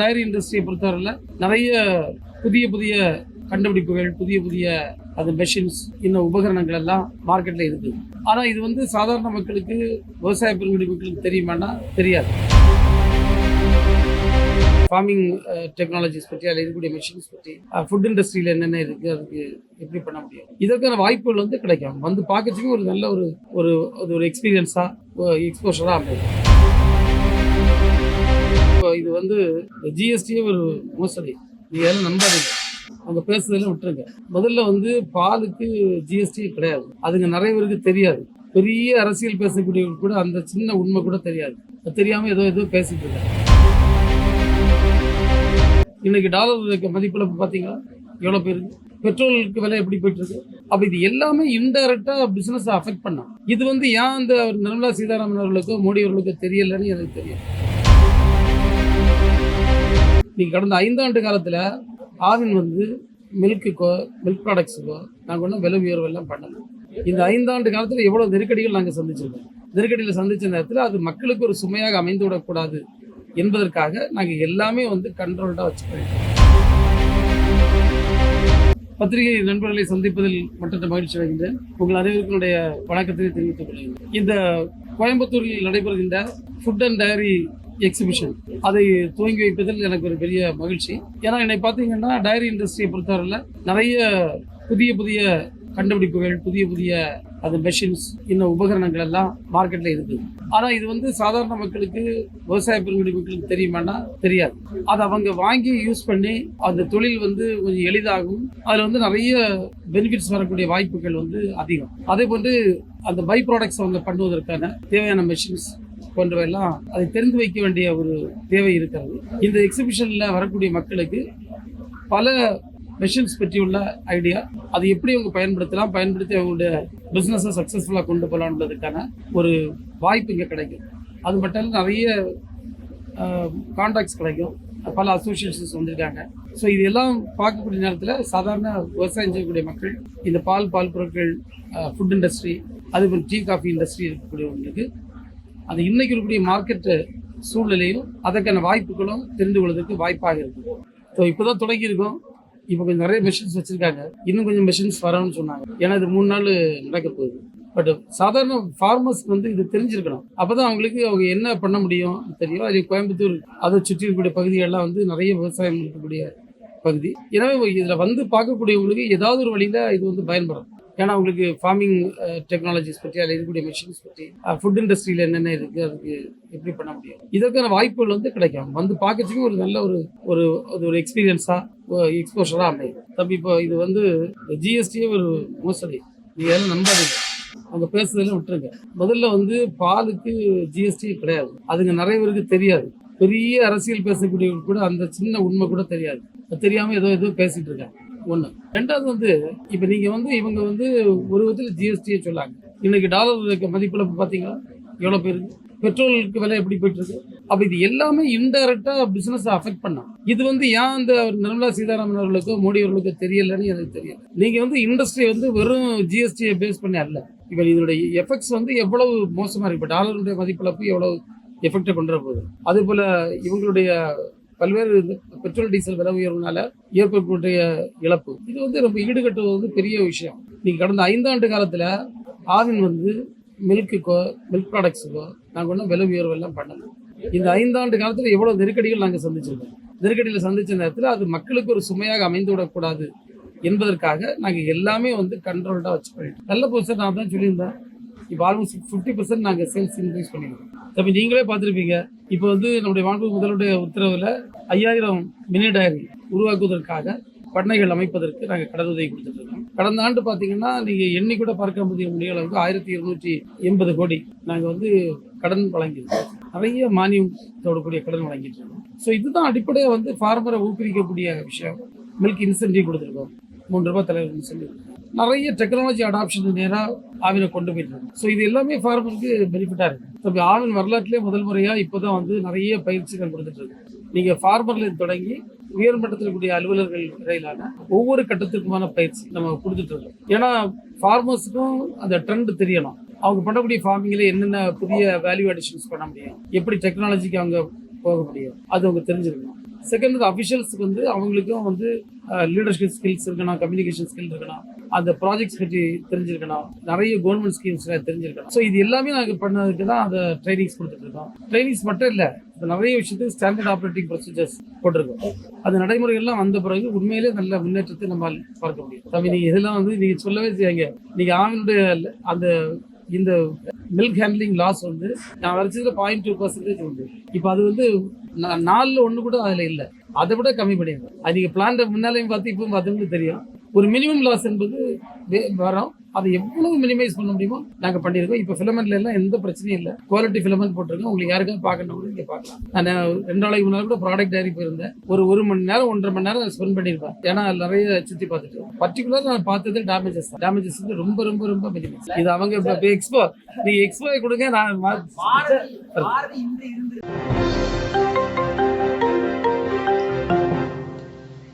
Diary இண்டஸ்ட்ரியை பொறுத்தவரையில் நிறைய புதிய புதிய கண்டுபிடிப்புகள் புதிய புதிய அது மெஷின்ஸ் இன்னும் உபகரணங்கள் எல்லாம் மார்க்கெட்டில் இருக்குது ஆனால் இது வந்து சாதாரண மக்களுக்கு விவசாய பெருங்குடி மக்களுக்கு தெரியுமானா தெரியாது. ஃபார்மிங் டெக்னாலஜிஸ் பற்றி அதில் இருக்கக்கூடிய மிஷின்ஸ் பற்றி ஃபுட் இண்டஸ்ட்ரியில் என்னென்ன இருக்குது அதுக்கு எப்படி பண்ண முடியும்? இதற்கான வாய்ப்புகள் வந்து கிடைக்கும். வந்து பார்க்கறதுக்கு ஒரு நல்ல ஒரு ஒரு ஒரு எக்ஸ்பீரியன்ஸாக எக்ஸ்போஷராக அமையும். இப்போ இது வந்து ஜிஎஸ்டியே ஒரு மோசடி. நீங்கள் யாரும் நம்பாதீங்க. அவங்க பேசுறதெல்லாம் விட்டுருங்க. முதல்ல வந்து பாலுக்கு ஜிஎஸ்டி கிடையாது. அதுங்க நிறைய பேருக்கு தெரியாது. பெரிய அரசியல் பேசக்கூடியவங்க கூட அந்த சின்ன உண்மை கூட தெரியாது. அது தெரியாம ஏதோ ஏதோ பேசிட்டு இருக்காங்க. இன்னைக்கு டாலர் இருக்க மதிப்புல எவ்வளோ எவ்வளவு பேருக்கு பெட்ரோலுக்கு விலை எப்படி போயிட்டு இருக்கு அப்ப இது எல்லாமே இன்டைரக்டா பிசினஸ் அஃபெக்ட் பண்ணா இது வந்து ஏன் அந்த நிர்மலா சீதாராமன் அவர்களுக்கோ மோடி அவர்களுக்கோ தெரியலன்னு எனக்கு தெரியும் நீங்கள் கடந்த ஐந்தாண்டு காலத்தில் ஆவின் வந்து மில்க்குக்கோ மில்க் ப்ராடக்ட்ஸுக்கோ நாங்கள் ஒன்றும் விலை உயர்வு எல்லாம் பண்ணல. இந்த ஐந்தாண்டு காலத்தில் எவ்வளோ நெருக்கடிகள் நாங்கள் சந்திச்சிருக்கோம். நெருக்கடியில் சந்தித்த நேரத்தில் அது மக்களுக்கு ஒரு சுமையாக அமைந்து விடக்கூடாது என்பதற்காக நாங்கள் எல்லாமே வந்து கண்ட்ரோல்டாக வச்சுக்கிறோம். பத்திரிகை நண்பர்களை சந்திப்பதில் மற்ற மகிழ்ச்சி அடைகின்றேன். உங்கள் அனைவருக்குடைய வணக்கத்தை தெரிவித்துக் கொள்கிறேன். இந்த கோயம்புத்தூரில் நடைபெறுகின்ற ஃபுட் அண்ட் டயரி எக்ஸிபிஷன் அதை துவங்கி வைப்பதில் எனக்கு ஒரு பெரிய மகிழ்ச்சி. ஏன்னா என்னை பார்த்தீங்கன்னா டைரி இண்டஸ்ட்ரியை பொறுத்தவரையில் நிறைய புதிய புதிய கண்டுபிடிப்புகள் புதிய புதிய அது மெஷின்ஸ் இன்னும் உபகரணங்கள் எல்லாம் மார்க்கெட்டில் இருக்குது. ஆனால் இது வந்து சாதாரண மக்களுக்கு விவசாய பெருங்குடி மக்களுக்கு தெரியுமானா தெரியாது. அதை அவங்க வாங்கி யூஸ் பண்ணி அந்த தொழில் வந்து கொஞ்சம் எளிதாகும். அதில் வந்து நிறைய பெனிஃபிட்ஸ் வரக்கூடிய வாய்ப்புகள் வந்து அதிகம். அதே போன்று அந்த பை ப்ராடக்ட்ஸ் அவங்க பண்ணுவதற்கான தேவையான மெஷின்ஸ் போன்றவையெல்லாம் அதை தெரிந்து வைக்க வேண்டிய ஒரு தேவை இருக்கிறது. இந்த எக்ஸிபிஷனில் வரக்கூடிய மக்களுக்கு பல மெஷின்ஸ் பற்றியுள்ள ஐடியா அதை எப்படி அவங்க பயன்படுத்தலாம் பயன்படுத்தி அவங்களுடைய பிஸ்னஸை சக்ஸஸ்ஃபுல்லாக கொண்டு போகலான்றதுக்கான ஒரு வாய்ப்பு இங்கே கிடைக்கும். அது மட்டும் இல்லை நிறைய கான்டாக்ட்ஸ் கிடைக்கும். பல அசோசியேஷன்ஸ் வந்திருக்காங்க. ஸோ இதெல்லாம் பார்க்கக்கூடிய நேரத்தில் சாதாரண விவசாயம் செய்யக்கூடிய மக்கள் இந்த பால் பால் பொருட்கள் ஃபுட் இண்டஸ்ட்ரி அதுபோல் டீ காஃபி இண்டஸ்ட்ரி இருக்கக்கூடியவங்களுக்கு அது இன்னைக்கு இருக்கக்கூடிய மார்க்கெட் சூழ்நிலையும் அதற்கான வாய்ப்புகளும் தெரிந்து கொள்வதற்கு வாய்ப்பாக இருக்குது ஸோ இப்போதான் தான் இருக்கோம். இப்போ கொஞ்சம் நிறைய மிஷின்ஸ் வச்சிருக்காங்க. இன்னும் கொஞ்சம் மிஷின்ஸ் வரணும்னு சொன்னாங்க. ஏன்னா இது மூணு நாள் நடக்க போகுது. பட் சாதாரண ஃபார்மர்ஸ்க்கு வந்து இது தெரிஞ்சிருக்கணும். அப்பதான் அவங்களுக்கு அவங்க என்ன பண்ண முடியும் தெரியும் அது கோயம்புத்தூர் அதை சுற்றி இருக்கக்கூடிய பகுதிகளெலாம் வந்து நிறைய விவசாயம் இருக்கக்கூடிய பகுதி. எனவே இதில் வந்து பார்க்கக்கூடியவங்களுக்கு ஏதாவது ஒரு வழியில் இது வந்து பயன்படும். ஏன்னா உங்களுக்கு ஃபார்மிங் டெக்னாலஜிஸ் பற்றி அதில் இருக்கக்கூடிய மிஷின்ஸ் பற்றி ஃபுட் இண்டஸ்ட்ரியில் என்னென்ன இருக்குது அதுக்கு எப்படி பண்ண முடியும்? இதற்கான வாய்ப்புகள் வந்து கிடைக்கும். வந்து பார்க்கறதுக்கு ஒரு நல்ல ஒரு ஒரு அது ஒரு எக்ஸ்பீரியன்ஸாக எக்ஸ்போஷராக அமையும். தம்பி இப்போ இது வந்து ஜிஎஸ்டியே ஒரு மோசடி. நீங்கள் யாரும் நம்பாதீங்க. அவங்க பேசுறதெல்லாம் விட்டுருங்க. முதல்ல வந்து பாலுக்கு ஜிஎஸ்டி கிடையாது. அதுங்க நிறைய பேருக்கு தெரியாது. பெரிய அரசியல் பேசக்கூடியவங்க கூட அந்த சின்ன உண்மை கூட தெரியாது. தெரியாமல் ஏதோ ஏதோ பேசிகிட்டு இருக்காங்க. ஒன்று ரெண்டாவது வந்து இப்போ நீங்கள் வந்து இவங்க வந்து ஒரு விதத்தில் ஜிஎஸ்டியை சொல்லாங்க. இன்னைக்கு டாலர் இருக்க பார்த்தீங்கன்னா எவ்வளோ பேர்? பேருக்கு பெட்ரோலுக்கு விலை எப்படி போயிட்டு இருக்கு அப்போ இது எல்லாமே இன்டைரக்டா பிசினஸ் அஃபெக்ட் பண்ணும் இது வந்து ஏன் அந்த நிர்மலா சீதாராமன் அவர்களுக்கோ மோடி அவர்களுக்கோ தெரியலன்னு எனக்கு தெரியும் நீங்க வந்து இண்டஸ்ட்ரி வந்து வெறும் ஜிஎஸ்டியை பேஸ் பண்ணி அல்ல. இப்ப இதனுடைய எஃபெக்ட்ஸ் வந்து எவ்வளவு மோசமா இருக்கு? இப்போ டாலருடைய மதிப்பிழப்பு எவ்வளவு எஃபெக்டை பண்ணுற போது அதே போல இவங்களுடைய பல்வேறு பெட்ரோல் டீசல் விலை உயர்வுனால ஏற்படக்கூடிய இழப்பு. இது வந்து ரொம்ப ஈடுகட்டுவது வந்து பெரிய விஷயம். நீங்க கடந்த ஐந்தாண்டு காலத்துல ஆவின் வந்து மில்க்குக்கோ மில்க் ப்ராடக்ட்ஸுக்கோ நாங்கள் ஒன்றும் விலை உயர்வு எல்லாம் பண்ணல. இந்த ஐந்தாண்டு காலத்தில் எவ்வளோ நெருக்கடிகள் நாங்கள் சந்திச்சிருக்கோம். நெருக்கடியில் சந்தித்த நேரத்தில் அது மக்களுக்கு ஒரு சுமையாக அமைந்து விடக்கூடாது என்பதற்காக நாங்கள் எல்லாமே வந்து கண்ட்ரோல்டாக வச்சுக்கிறோம் நல்ல பொசிஷன் நான் தான் சொல்லியிருந்தேன். இப்போ ஆல்மோஸ்ட் ஃபிஃப்டி பர்சன்ட் நாங்கள் சேல்ஸ் இன்க்ரீஸ் பண்ணியிருக்கோம். தம்பி நீங்களே பார்த்துருப்பீங்க. இப்போ வந்து நம்முடைய மாண்பு முதலுடைய உத்தரவில் ஐயாயிரம் மினி டயரி உருவாக்குவதற்காக பண்ணைகள் அமைப்பதற்கு நாங்கள் கடனுதவி கொடுத்துட்டு கடந்த ஆண்டு பார்த்தீங்கன்னா நீங்கள் எண்ணி கூட பார்க்க முடிய முடிய அளவுக்கு ஆயிரத்தி இருநூற்றி எண்பது கோடி நாங்கள் வந்து கடன் வழங்கியிருக்கோம். நிறைய மானியத்தோட கூடிய கடன் வழங்கிட்டு இருக்கோம். ஸோ இதுதான் அடிப்படையாக வந்து ஃபார்மரை ஊக்குவிக்கக்கூடிய விஷயம். மில்க் இன்சென்டிவ் கொடுத்துருக்கோம். மூன்று ரூபாய் தலைவர்னு சொல்லி நிறைய டெக்னாலஜி அடாப்ஷன் நேராக ஆவினை கொண்டு போயிட்டாங்க ஸோ இது எல்லாமே ஃபார்மருக்கு பெனிஃபிட்டாக இருக்கு. இப்போ ஆவின் வரலாற்றிலே முதல் முறையாக இப்போ தான் வந்து நிறைய பயிற்சிகள் கொடுத்துட்டு இருக்கு நீங்கள் ஃபார்மரில் தொடங்கி உயர் மட்டத்தில் அலுவலர்கள் வரையிலான ஒவ்வொரு கட்டத்துக்குமான பயிற்சி நம்ம கொடுத்துட்டு இருக்கோம் ஏன்னா ஃபார்மர்ஸுக்கும் அந்த ட்ரெண்ட் தெரியணும். அவங்க பண்ணக்கூடிய ஃபார்மிங்கில் என்னென்ன புதிய வேல்யூ அடிஷன்ஸ் பண்ண முடியும்? எப்படி டெக்னாலஜிக்கு அவங்க போக முடியும்? அது அவங்க தெரிஞ்சிருக்கணும். செகண்ட் வந்து அஃபிஷியல்ஸுக்கு வந்து அவங்களுக்கும் வந்து லீடர்ஷிப் ஸ்கில்ஸ் இருக்கணும் கம்யூனிகேஷன் ஸ்கில் இருக்கணும் அந்த ப்ராஜெக்ட்ஸ் பற்றி தெரிஞ்சிருக்கணும் நிறைய கவர்மெண்ட் ஸ்கீம்ஸ் தெரிஞ்சிருக்கணும். ஸோ இது எல்லாமே நாங்கள் பண்ணதுக்கு தான் அந்த ட்ரைனிங்ஸ் கொடுத்துட்டு இருக்கோம். ட்ரைனிங்ஸ் மட்டும் இல்லை இப்போ நிறைய விஷயத்துக்கு ஸ்டாண்டர்ட் ஆப்ரேட்டிங் ப்ரொசீஜர்ஸ் போட்டிருக்கோம். அந்த நடைமுறைகள்லாம் வந்த பிறகு உண்மையிலே நல்ல முன்னேற்றத்தை நம்ம பார்க்க முடியும். தம்பி நீங்கள் இதெல்லாம் வந்து நீங்கள் சொல்லவே செய்யுங்க நீங்கள் ஆவினுடைய அந்த இந்த மில்க் ஹேண்ட்லிங் லாஸ் வந்து நான் வரைச்சதுல பாயிண்ட் டூ பர்சன்டேஜ் உண்டு. இப்போ அது வந்து நா- ஒன்று கூட அதில் இல்லை. அதை விட கம்மி பண்ணிடுங்க அது நீங்கள் பிளான்ட முன்னாலையும் பார்த்து இப்போ பார்த்தோம்னு தெரியும். ஒரு மினிமம் லாஸ் என்பது வரும். அதை எவ்வளவு மினிமைஸ் பண்ண முடியுமோ நாங்கள் பண்ணியிருக்கோம். இப்போ ஃபிலமெண்ட்ல எல்லாம் எந்த பிரச்சனையும் இல்லை. குவாலிட்டி ஃபிலமெண்ட் போட்டிருக்கோம். உங்களுக்கு யாருக்காவது பார்க்கணும் கூட நீங்கள் பார்க்கலாம். நான் ரெண்டு நாளைக்கு முன்னாடி கூட ப்ராடக்ட் டைரி போயிருந்தேன். ஒரு ஒரு மணி நேரம் ஒன்றரை மணி நேரம் ஸ்பெண்ட் பண்ணியிருப்பேன். ஏன்னா நிறைய சுற்றி பார்த்துட்டு. பர்டிகுலர் நான் பார்த்தது டேமேஜஸ் டேமேஜஸ் வந்து ரொம்ப ரொம்ப ரொம்ப மினிமைஸ் இது அவங்க இப்போ எக்ஸ்போ நீங்கள் எக்ஸ்போ கொடுங்க நான்